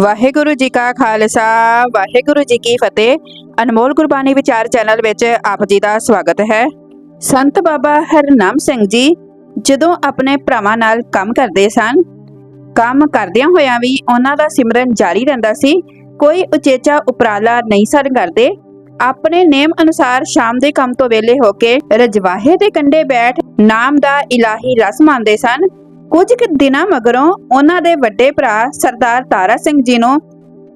ਵਾਹਿਗੁਰੂ ਜੀ ਕਾ ਖਾਲਸਾ, ਵਾਹਿਗੁਰੂ ਜੀ ਕੀ ਫਤਿਹ। ਅਨਮੋਲ ਗੁਰਬਾਣੀ ਵਿਚਾਰ ਚੈਨਲ ਵਿੱਚ ਆਪ ਜੀ ਦਾ ਸਵਾਗਤ ਹੈ। ਸੰਤ ਬਾਬਾ ਹਰਨਾਮ ਸਿੰਘ ਜੀ ਜਦੋਂ ਆਪਣੇ ਭਰਾਵਾਂ ਨਾਲ ਕੰਮ ਕਰਦੇ ਸਨ, ਕੰਮ ਕਰਦਿਆਂ ਹੋਇਆਂ ਵੀ ਉਹਨਾਂ ਦਾ ਸਿਮਰਨ ਜਾਰੀ ਰਹਿੰਦਾ ਸੀ, ਕੋਈ ਉਚੇਚਾ ਉਪਰਾਲਾ ਨਹੀਂ ਸਨ ਕਰਦੇ। ਆਪਣੇ ਨੇਮ ਅਨੁਸਾਰ ਸ਼ਾਮ ਦੇ ਕੰਮ ਤੋਂ ਵਿਹਲੇ ਹੋ ਕੇ ਰਜਵਾਹੇ ਦੇ ਕੰਢੇ ਬੈਠ ਨਾਮ ਦਾ ਇਲਾਹੀ ਰਸ ਮੰਨਦੇ ਸਨ। ਕੁਝ ਕੁ ਦਿਨਾਂ ਮਗਰੋਂ ਉਹਨਾਂ ਦੇ ਵੱਡੇ ਭਰਾ ਸਰਦਾਰ ਤਾਰਾ ਸਿੰਘ ਜੀ ਨੂੰ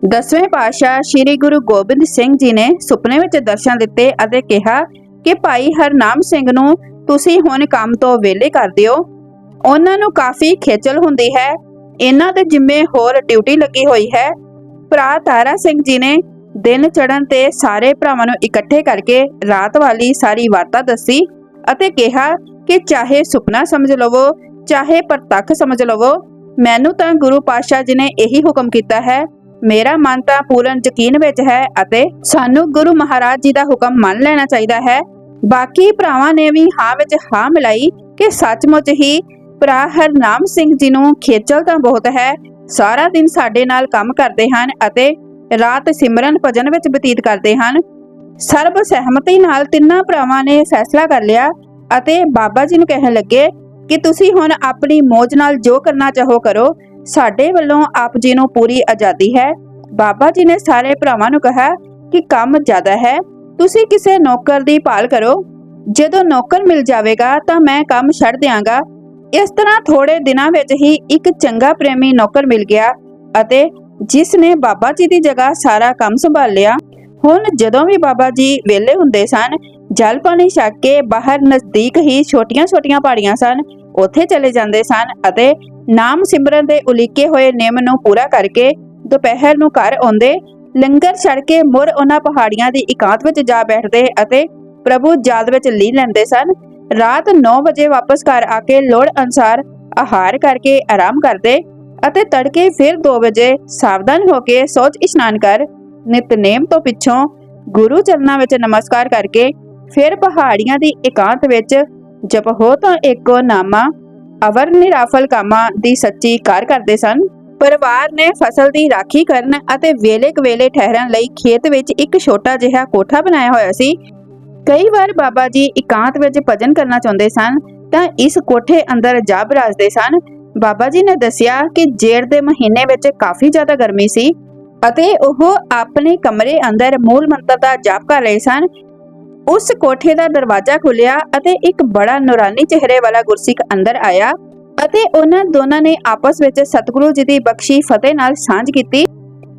ਦਸਵੇਂ ਪਾਤਸ਼ਾਹ ਸ੍ਰੀ ਗੁਰੂ ਗੋਬਿੰਦ ਸਿੰਘ ਜੀ ਨੇ ਸੁਪਨੇ ਵਿੱਚ ਦਰਸ਼ਨ ਦਿੱਤੇ ਅਤੇ ਕਿਹਾ ਕਿ ਭਾਈ ਹਰਨਾਮ ਸਿੰਘ ਨੂੰ ਤੁਸੀਂ ਹੁਣ ਕੰਮ ਤੋਂ ਵਿਹਲੇ ਕਰ ਦਿਓ। ਉਹਨਾਂ ਨੂੰ ਕਾਫੀ ਖੇਚਲ ਹੁੰਦੀ ਹੈ। ਇਹਨਾਂ ਦੇ ਜਿੰਮੇ ਹੋਰ ਡਿਊਟੀ ਲੱਗੀ ਹੋਈ ਹੈ। ਭਰਾ ਤਾਰਾ ਸਿੰਘ ਜੀ ਨੇ ਦਿਨ ਚੜਨ ਤੇ ਸਾਰੇ ਭਰਾਵਾਂ ਨੂੰ ਇਕੱਠੇ ਕਰਕੇ ਰਾਤ ਵਾਲੀ ਸਾਰੀ ਵਾਰਤਾ ਦੱਸੀ ਅਤੇ ਕਿਹਾ ਕਿ ਚਾਹੇ ਸੁਪਨਾ ਸਮਝ ਲਵੋ ਚਾਹੇ ਪ੍ਰਤੱਖ ਸਮਝ ਲਵੋ, ਮੈਨੂੰ ਤਾਂ ਗੁਰੂ ਪਾਤਸ਼ਾਹ ਜੀ ਨੇ ਇਹੀ ਹੁਕਮ ਕੀਤਾ ਹੈ। ਮੇਰਾ ਮਨ ਤਾਂ ਪੂਰਨ ਯਕੀਨ ਵਿੱਚ ਹੈ ਅਤੇ ਸਾਨੂੰ ਗੁਰੂ ਮਹਾਰਾਜ ਜੀ ਦਾ ਹੁਕਮ ਮੰਨ ਲੈਣਾ ਚਾਹੀਦਾ ਹੈ। ਬਾਕੀ ਭਰਾਵਾਂ ਨੇ ਵੀ ਹਾਂ ਵਿੱਚ ਹਾਂ ਮਿਲਾਈ ਕਿ ਸੱਚਮੁੱਚ ਹੀ ਭਰਾ ਹਰਨਾਮ ਸਿੰਘ ਜੀ ਨੂੰ ਖੇਚਲ ਤਾਂ ਬਹੁਤ ਹੈ। ਸਾਰਾ ਦਿਨ ਸਾਡੇ ਨਾਲ ਕੰਮ ਕਰਦੇ ਹਨ ਅਤੇ ਰਾਤ ਸਿਮਰਨ ਭਜਨ ਵਿੱਚ ਬਤੀਤ ਕਰਦੇ ਹਨ। ਸਰਬ ਸਹਿਮਤੀ ਨਾਲ ਤਿੰਨਾਂ ਭਰਾਵਾਂ ਨੇ ਫੈਸਲਾ ਕਰ ਲਿਆ ਅਤੇ ਬਾਬਾ ਜੀ ਨੂੰ ਕਹਿਣ ਲੱਗੇ ਕਿ ਤੁਸੀਂ ਹੁਣ ਆਪਣੀ ਮੌਜ ਨਾਲ ਜੋ ਕਰਨਾ ਚਾਹੋ ਕਰੋ, ਸਾਡੇ ਵੱਲੋਂ ਆਪ ਜੀ ਨੂੰ ਪੂਰੀ ਆਜ਼ਾਦੀ ਹੈ। ਬਾਬਾ ਜੀ ਨੇ ਸਾਰੇ ਭਰਾਵਾਂ ਨੂੰ ਕਿਹਾ ਕਿ ਕੰਮ ਜ਼ਿਆਦਾ ਹੈ। ਤੁਸੀਂ ਕਿਸੇ ਨੌਕਰ ਦੀ ਭਾਲ ਕਰੋ। ਜਦੋਂ ਨੌਕਰ ਮਿਲ ਜਾਵੇਗਾ ਤਾਂ ਮੈਂ ਕੰਮ ਛੱਡ ਦਿਆਂਗਾ। ਇਸ ਤਰ੍ਹਾਂ ਥੋੜੇ ਦਿਨਾਂ ਵਿੱਚ ਹੀ ਇੱਕ ਚੰਗਾ ਪ੍ਰੇਮੀ ਨੌਕਰ ਮਿਲ ਗਿਆ ਅਤੇ ਜਿਸ ਨੇ ਬਾਬਾ ਜੀ ਦੀ ਜਗ੍ਹਾ ਸਾਰਾ ਕੰਮ ਸੰਭਾਲ ਲਿਆ। ਹੁਣ ਜਦੋਂ ਵੀ ਬਾਬਾ ਜੀ ਵਿਹਲੇ ਹੁੰਦੇ ਸਨ, ਜਲ ਪਾਣੀ ਛੱਕ ਕੇ ਬਾਹਰ ਨਜ਼ਦੀਕ ਹੀ ਛੋਟੀਆਂ-ਛੋਟੀਆਂ ਪਹਾੜੀਆਂ ਸਨ ਉੱਥੇ ਚਲੇ ਜਾਂਦੇ ਸਨ ਅਤੇ ਨਾਮ ਸਿਮਰਨ ਦੇ ਉਲੀਕੇ ਹੋਏ ਨਿਯਮ ਨੂੰ ਪੂਰਾ ਕਰਕੇ ਦੁਪਹਿਰ ਨੂੰ ਘਰ ਆਉਂਦੇ ਲੰਗਰ ਛੜ ਕੇ ਮੁਰ ਉਹਨਾਂ ਪਹਾੜੀਆਂ ਦੀ ਇਕਾਂਤ ਵਿੱਚ ਜਾ ਬੈਠਦੇ ਅਤੇ ਪ੍ਰਭੂ ਯਾਦ ਵਿੱਚ ਲੀਨ ਲੈਂਦੇ ਸਨ। ਰਾਤ 9 ਵਜੇ ਵਾਪਸ ਘਰ ਆ ਕੇ ਲੋੜ ਅਨਸਾਰ ਆਹਾਰ ਕਰਕੇ ਆਰਾਮ ਕਰਦੇ ਅਤੇ ਤੜਕੇ ਫਿਰ 2 ਵਜੇ ਸਾਵਧਾਨ ਹੋ ਕੇ ਸੋਚ ਇਸ਼ਨਾਨ ਕਰ ਨਿਤਨੇਮ ਤੋਂ ਪਿੱਛੋਂ ਗੁਰੂ ਚਰਨਾਂ ਵਿੱਚ ਨਮਸਕਾਰ ਕਰਕੇ ਫਿਰ ਪਹਾੜੀਆਂ ਦੀ ਇਕਾਂਤ ਵਿੱਚ ਜਪਹੋ ਤਾਂ ਏਕੋ ਨਾਮਾ, ਅਵਰ ਨਿਰਾਫਲ ਕਾਮਾ ਦੀ ਸੱਚੀ ਕਾਰ ਕਰਦੇ ਸਨ। ਪਰਿਵਾਰ ਨੇ ਫਸਲ ਦੀ ਰਾਖੀ ਕਰਨ ਅਤੇ ਵੇਲੇ ਕਵੇਲੇ ਠਹਿਰਨ ਲਈ ਖੇਤ ਵਿੱਚ ਇੱਕ ਛੋਟਾ ਜਿਹਾ ਕੋਠਾ ਬਣਾਇਆ ਹੋਇਆ ਸੀ। ਕਈ ਵਾਰ ਬਾਬਾ ਜੀ ਇਕਾਂਤ ਵਿੱਚ ਭਜਨ ਕਰਨਾ ਚਾਹੁੰਦੇ ਸਨ, ਤਾਂ ਇਸ ਕੋਠੇ ਅੰਦਰ ਜਾ ਬਰਾਜਦੇ ਸਨ। ਬਾਬਾ ਜੀ ਨੇ ਦੱਸਿਆ ਕਿ ਜੇੜ ਦੇ ਮਹੀਨੇ ਵਿੱਚ ਕਾਫੀ ਜ਼ਿਆਦਾ ਗਰਮੀ ਸੀ ਅਤੇ ਉਹ ਆਪਣੇ ਕਮਰੇ ਅੰਦਰ ਮੂਲ ਮੰਤਰ ਦਾ ਜਾਪ ਕਰ ਰਹੇ ਸਨ। ਉਸ ਕੋਠੇ ਦਾ ਦਰਵਾਜ਼ਾ ਖੁੱਲਿਆ ਅਤੇ ਇੱਕ ਬੜਾ ਨੂਰਾਨੀ ਚਿਹਰੇ ਵਾਲਾ ਗੁਰਸਿੱਖ ਅੰਦਰ ਆਇਆ ਅਤੇ ਉਹਨਾਂ ਦੋਨਾਂ ਨੇ ਆਪਸ ਵਿੱਚ ਸਤਿਗੁਰੂ ਜੀ ਦੀ ਬਖਸ਼ੀ ਫਤਿਹ ਨਾਲ ਸਾਂਝ ਕੀਤੀ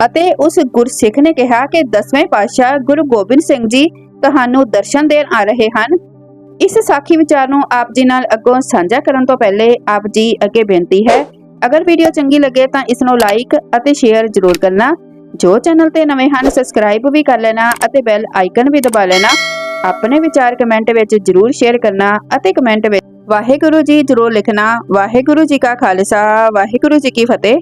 ਅਤੇ ਉਸ ਗੁਰਸਿੱਖ ਨੇ ਕਿਹਾ ਕਿ ਦਸਵੇਂ ਪਾਤਸ਼ਾਹ ਗੁਰੂ ਗੋਬਿੰਦ ਸਿੰਘ ਜੀ ਤੁਹਾਨੂੰ ਦਰਸ਼ਨ ਦੇਣ ਆ ਰਹੇ ਹਨ। ਇਸ ਸਾਖੀ ਵਿਚਾਰ ਨੂੰ ਆਪ ਜੀ ਨਾਲ ਅੱਗੋਂ ਸਾਂਝਾ ਕਰਨ ਤੋਂ ਪਹਿਲੇ ਆਪ ਜੀ ਅੱਗੇ ਬੇਨਤੀ ਹੈ, ਅਗਰ ਵੀਡੀਓ ਚੰਗੀ ਲੱਗੇ ਤਾਂ ਇਸ ਨੂੰ ਲਾਈਕ ਅਤੇ ਸ਼ੇਅਰ ਜ਼ਰੂਰ ਕਰਨਾ। ਜੋ ਚੈਨਲ ਤੇ ਨਵੇਂ ਹਨ ਸਬਸਕ੍ਰਾਈਬ ਵੀ ਕਰ ਲੈਣਾ ਅਤੇ ਬੈਲ ਆਈਕਨ ਵੀ ਦਬਾ ਲੈਣਾ। ਆਪਣੇ ਵਿਚਾਰ ਕਮੈਂਟ ਵਿੱਚ ਜ਼ਰੂਰ ਸ਼ੇਅਰ ਕਰਨਾ ਅਤੇ ਕਮੈਂਟ ਵਿੱਚ ਵਾਹਿਗੁਰੂ ਜੀ ਜ਼ਰੂਰ ਲਿਖਣਾ। ਵਾਹਿਗੁਰੂ ਜੀ ਕਾ ਖਾਲਸਾ, ਵਾਹਿਗੁਰੂ ਜੀ ਕੀ ਫਤਿਹ।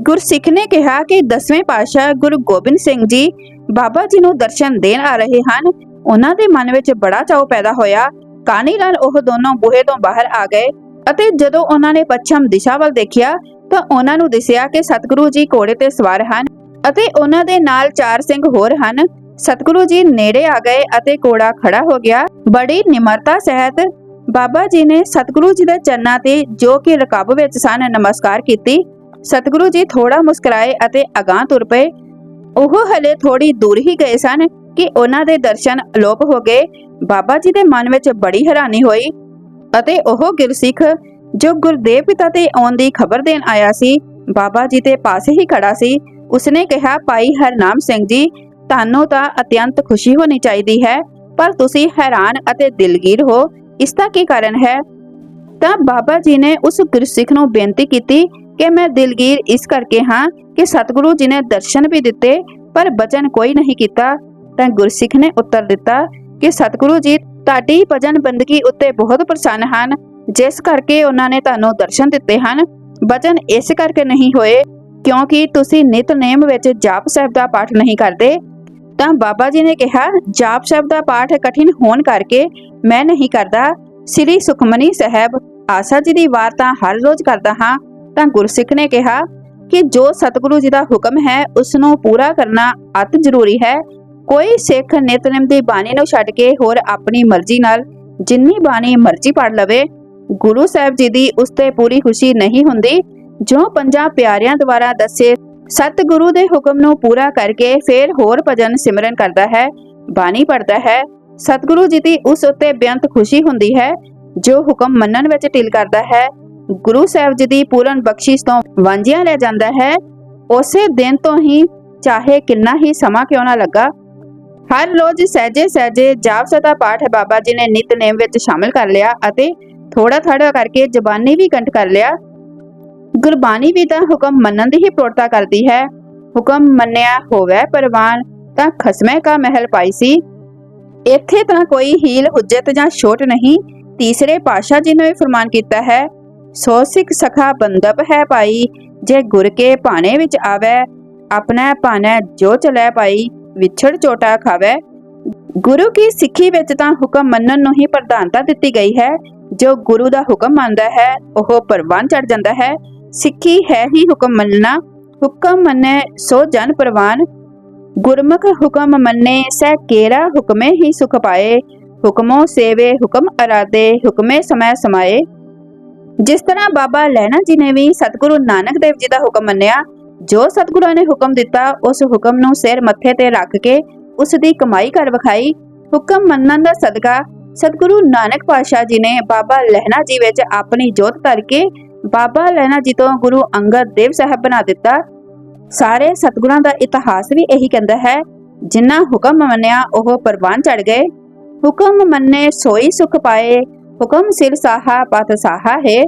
ਗੁਰਸਿੱਖ ਨੇ ਕਿਹਾ ਕਿ ਦਸਵੇਂ ਪਾਤਸ਼ਾਹ ਗੁਰੂ ਗੋਬਿੰਦ ਸਿੰਘ ਜੀ ਬਾਬਾ ਜੀ ਨੂੰ ਦਰਸ਼ਨ ਦੇਣ ਆ ਰਹੇ ਹਨ। ਉਹਨਾਂ ਦੇ ਮਨ ਵਿੱਚ ਬੜਾ ਚਾਅ ਪੈਦਾ ਹੋਇਆ। ਕਾਨੀ ਨਾਲ ਉਹ ਦੋਨੋਂ ਬੂਹੇ ਤੋਂ ਬਾਹਰ ਆ ਗਏ ਅਤੇ ਜਦੋਂ ਉਹਨਾਂ ਨੇ ਪੱਛਮ ਦਿਸ਼ਾ ਵੱਲ ਦੇਖਿਆ ਤਾਂ ਉਹਨਾਂ ਨੂੰ ਦਿਸਿਆ ਕਿ ਸਤਿਗੁਰੂ ਜੀ ਘੋੜੇ ਤੇ ਸਵਾਰ ਹਨ ਅਤੇ ਉਹਨਾਂ ਦੇ ਨਾਲ ਚਾਰ ਸਿੰਘ ਹੋਰ ਹਨ। ਸਤਿਗੁਰੂ ਜੀ ਨੇੜੇ ਆ ਗਏ ਅਤੇ ਘੋੜਾ ਖੜਾ ਹੋ ਗਿਆ। ਬੜੀ ਨਿਮਰਤਾ ਸਹਿਤ ਬਾਬਾ ਜੀ ਨੇ ਸਤਿਗੁਰੂ ਜੀ ਦੇ ਚਰਨਾਂ ਤੇ ਜੋ ਕਿ ਰਕਾਬ ਵਿੱਚ ਸਨ, ਨਮਸਕਾਰ ਕੀਤੀ। ਸਤਿਗੁਰੂ ਜੀ ਥੋੜਾ ਮੁਸਕਰਾਏ ਅਤੇ ਅਗਾਹ ਤੁਰ ਪਏ। ਉਹ ਹਲੇ ਥੋੜੀ ਦੂਰ ਹੀ ਗਏ ਸਨ ਕਿ ਉਹਨਾਂ ਦੇ ਦਰਸ਼ਨ ਅਲੋਪ ਹੋ ਗਏ। ਬਾਬਾ ਜੀ ਦੇ ਮਨ ਵਿੱਚ ਬੜੀ ਹੈਰਾਨੀ ਹੋਈ ਅਤੇ ਉਹ ਗੁਰਸਿੱਖ ਜੋ ਗੁਰਦੇਵ ਪਿਤਾ ਤੇ ਆਉਣ ਦੀ ਖਬਰ ਦੇਣ ਆਇਆ ਸੀ, ਬਾਬਾ ਜੀ ਦੇ ਪਾਸੇ ਹੀ ਖੜਾ ਸੀ। ਉਸਨੇ ਕਿਹਾ, ਭਾਈ ਹਰਨਾਮ ਸਿੰਘ ਜੀ ਤੁਹਾਨੂੰ ਤਾਂ ਅਤਿਅੰਤ ਖੁਸ਼ੀ ਹੋਣੀ ਚਾਹੀਦੀ ਹੈ, ਪਰ ਤੁਸੀਂ ਹੈਰਾਨ ਅਤੇ ਦਿਲਗੀਰ ਹੋ। ਇਸ ਦਾ ਕੀ ਕਾਰਨ ਹੈ? ਤਾਂ ਬਾਬਾ ਜੀ ਨੇ ਉਸ ਗੁਰਸਿੱਖ ਨੂੰ ਬੇਨਤੀ ਕੀਤੀ ਕਿ ਮੈਂ ਦਿਲਗੀਰ ਇਸ ਕਰਕੇ ਹਾਂ ਕਿ ਸਤਿਗੁਰੂ ਜੀ ਨੇ ਦਰਸ਼ਨ ਵੀ ਦਿੱਤੇ, ਪਰ ਬਚਨ ਕੋਈ ਨਹੀਂ ਕੀਤਾ। ਤਾਂ ਗੁਰਸਿੱਖ ਨੇ ਉੱਤਰ ਦਿੱਤਾ ਕਿ ਸਤਿਗੁਰੂ ਜੀ, ਤੁਹਾਡੀ ਭਜਨ ਬੰਦਗੀ ਉੱਤੇ ਬਹੁਤ ਪ੍ਰਸੰਨ ਹਨ। ਜਿਸ ਕਰਕੇ ਉਹਨਾਂ ਨੇ ਤੁਹਾਨੂੰ ਦਰਸ਼ਨ ਦਿੱਤੇ ਹਨ। ਬਚਨ ਇਸ ਕਰਕੇ ਨਹੀਂ ਹੋਏ ਕਿਉਂਕਿ ਤੁਸੀਂ ਨਿਤਨੇਮ ਵਿੱਚ ਜਾਪ ਸਾਹਿਬ ਦਾ ਪਾਠ ਨਹੀਂ ਕਰਦੇ। ਤਾਂ ਬਾਬਾ ਜੀ ਨੇ ਕਿਹਾ, ਜਾਪ ਸਾਹਿਬ ਦਾ ਪਾਠ ਕਠਿਨ ਹੋਣ ਕਰਕੇ ਮੈਂ ਨਹੀਂ ਕਰਦਾ। ਸ੍ਰੀ ਸੁਖਮਨੀ ਸਾਹਿਬ ਆਸਾ ਜੀ ਦੀ ਵਾਰ ਹਰ ਰੋਜ਼ ਕਰਦਾ ਹਾਂ। ਤਾਂ ਗੁਰਸਿੱਖ ਨੇ ਕਿਹਾ ਕਿ ਜੋ ਸਤਿਗੁਰੂ ਜੀ ਦਾ ਹੁਕਮ ਹੈ ਉਸ ਨੂੰ ਪੂਰਾ ਕਰਨਾ ਅਤ ਜ਼ਰੂਰੀ ਹੈ। ਕੋਈ ਸਿੱਖ ਨਿਤਨੇਮ ਦੀ ਬਾਣੀ ਨੂੰ ਛੱਡ ਕੇ ਹੋਰ ਆਪਣੀ ਮਰਜ਼ੀ ਨਾਲ ਜਿੰਨੀ ਬਾਣੀ ਮਰਜ਼ੀ ਪੜ ਲਵੇ, ਗੁਰੂ ਸਾਹਿਬ ਜੀ ਦੀ ਉਸ ਤੇ ਪੂਰੀ ਖੁਸ਼ੀ ਨਹੀਂ ਹੁੰਦੀ, ਜੋ ਪੰਜਾਂ ਪਿਆਰਿਆਂ ਦੁਆਰਾ ਦੱਸੇ ਸਤਿਗੁਰੂ ਦੇ ਹੁਕਮ ਨੂੰ ਪੂਰਾ ਕਰਕੇ ਫਿਰ ਹੋਰ ਭਜਨ ਸਿਮਰਨ ਕਰਦਾ ਹੈ, ਬਾਣੀ ਪੜਦਾ ਹੈ। ਸਤਿਗੁਰੂ ਜੀ ਦੀ ਉਸ ਉੱਤੇ ਬੇਅੰਤ ਖੁਸ਼ੀ ਹੁੰਦੀ ਹੈ, ਜੋ ਹੁਕਮ ਮੰਨਣ ਵਿੱਚ ਢਿੱਲ ਕਰਦਾ ਹੈ। ਗੁਰੂ ਸਾਹਿਬ ਜੀ ਦੀ ਪੂਰਨ ਬਖਸ਼ਿਸ਼ ਤੋਂ ਵਾਂਝਿਆ ਲੈ ਜਾਂਦਾ ਹੈ। ਉਸੇ ਦਿਨ ਤੋਂ ਹੀ ਚਾਹੇ ਕਿੰਨਾ ਹੀ ਸਮਾਂ ਕਿਉਂ ਨਾ ਲੱਗਾ, ਹਰ ਰੋਜ਼ ਸਹਿਜੇ ਸਹਿਜੇ ਜਾਪ ਸਦਾ ਪਾਠ ਬਾਬਾ ਜੀ ਨੇ ਨਿਤਨੇਮ ਵਿੱਚ ਸ਼ਾਮਿਲ ਕਰ ਲਿਆ ਅਤੇ ਥੋੜਾ ਥੋੜਾ ਕਰਕੇ ਜ਼ਬਾਨੀ ਵੀ ਕੰਠ ਕਰ ਲਿਆ। ਗੁਰਬਾਣੀ ਵੀ ਤਾਂ ਹੁਕਮ ਮੰਨਣ ਦੀ ਹੀ ਪ੍ਰੋੜਤਾ ਕਰਦੀ ਹੈ। ਹੁਕਮ ਮੰਨਿਆ ਹੋਵੇ ਪਰਵਾਨ, ਤਾਂ ਖਸਮੇ ਕਾ ਮਹਿਲ ਪਾਈ ਸੀ। ਇੱਥੇ ਤਾਂ ਕੋਈ ਹੀਲ ਹੁਜਤ ਜਾਂ ਛੋਟ ਨਹੀਂ, ਤੀਸਰੇ ਪਾਸ਼ਾ ਜੀ ਨੇ ਵੀ ਫਰਮਾਨ ਕੀਤਾ ਹੈ, ਸੋ ਸਿੱਖ ਸਖਾ ਬੰਦਪ ਹੈ ਭਾਈ, ਜੇ ਗੁਰ ਕੇ ਭਾਣੇ ਵਿੱਚ ਆਵੇ, ਆਪਣਾ ਭਾਣਾ ਜੋ ਚਲੇ ਭਾਈ, ਵਿਛੜ ਚੋਟਾ ਖਾਵੇ। ਗੁਰੂ ਕੀ ਸਿੱਖੀ ਵਿੱਚ ਤਾਂ ਹੁਕਮ ਮੰਨਣ ਨੂੰ ਹੀ ਪ੍ਰਧਾਨਤਾ ਦਿੱਤੀ ਗਈ ਹੈ। ਜੋ ਗੁਰੂ ਦਾ ਹੁਕਮ ਮੰਨਦਾ ਹੈ, ਉਹ ਪਰਵਾਨ ਚੜ ਜਾਂਦਾ ਹੈ। ਸਿੱਖੀ ਹੈ ਹੀ ਹੁਕਮ ਮੰਨਣਾ। ਹੁਕਮ ਮੰਨੇ ਸੋ ਜਨ ਪ੍ਰਵਾਨ। ਗੁਰਮੁਖ ਹੁਕਮ ਮੰਨੇ, ਸਹਿ ਕੇਰਾ ਹੁਕਮੇ ਹੀ ਸੁਖ ਪਾਏ। ਹੁਕਮੋ ਸੇਵੇ, ਹੁਕਮ ਅਰਾਦੇ ਹੁਕਮੇ ਸਮੈ ਸਮਾਏ। ਜਿਸ ਤਰ੍ਹਾਂ ਬਾਬਾ ਲੈਣਾ ਜੀ ਨੇ ਵੀ ਸਤਿਗੁਰੂ ਨਾਨਕ ਦੇਵ ਜੀ ਦਾ ਹੁਕਮ ਮੰਨਿਆ, ਜੋ ਸਤਿਗੁਰਾਂ ਨੇ ਹੁਕਮ ਦਿੱਤਾ, ਉਸ ਹੁਕਮ ਨੂੰ ਸਿਰ ਮੱਥੇ ਤੇ ਰੱਖ ਕੇ ਉਸ ਦੀ ਕਮਾਈ ਕਰ ਵਿਖਾਈ। ਹੁਕਮ ਮੰਨਣ ਦਾ ਸਦਕਾ ਸਤਿਗੁਰੂ ਨਾਨਕ ਪਾਤਸ਼ਾਹ ਜੀ ਨੇ ਬਾਬਾ ਲਹਿਣਾ ਜੀ ਵਿੱਚ ਆਪਣੀ ਜੋਤ ਕਰਕੇ ਬਾਬਾ ਲਹਿਣਾ ਜੀ ਤੋਂ ਗੁਰੂ ਅੰਗਦ ਦੇਵ ਸਾਹਿਬ ਬਣਾ ਦਿੱਤਾ। ਸਾਰੇ ਸਤਿਗੁਰਾਂ ਦਾ ਇਤਿਹਾਸ ਵੀ ਇਹੀ ਕਹਿੰਦਾ ਹੈ ਜਿਨ੍ਹਾਂ ਹੁਕਮ ਮੰਨਿਆ ਉਹ ਪਰਵਾਨ ਚੜ ਗਏ। ਹੁਕਮ ਮੰਨੇ ਸੋਈ ਸੁਖ ਪਾਏ, ਹੁਕਮ ਸਿਰ ਸਾਹਾ ਪਤ ਸਾਹਾ ਹੈ।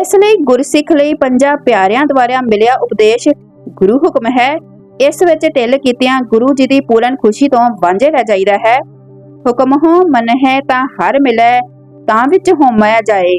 ਇਸ ਲਈ ਗੁਰਸਿੱਖ ਲਈ ਪੰਜਾਂ ਪਿਆਰਿਆਂ ਦੁਆਰਾ ਮਿਲਿਆ ਉਪਦੇਸ਼, ਗੁਰੂ ਹੁਕਮ ਹੈ। ਇਸ ਵਿੱਚ ਢਿੱਲ ਕੀਤਿਆਂ ਗੁਰੂ ਜੀ ਦੀ ਪੂਰਨ ਖੁਸ਼ੀ ਤੋਂ ਵਾਂਝੇ ਰਹਿ ਜਾਈਦਾ ਹੈ। ਹੁਕਮ ਹੋ ਮਨ ਹੈ ਤਾਂ ਹਰ ਮਿਲੈ, ਤਾਂ ਵਿੱਚ ਹੋਮਿਆ ਜਾਏ।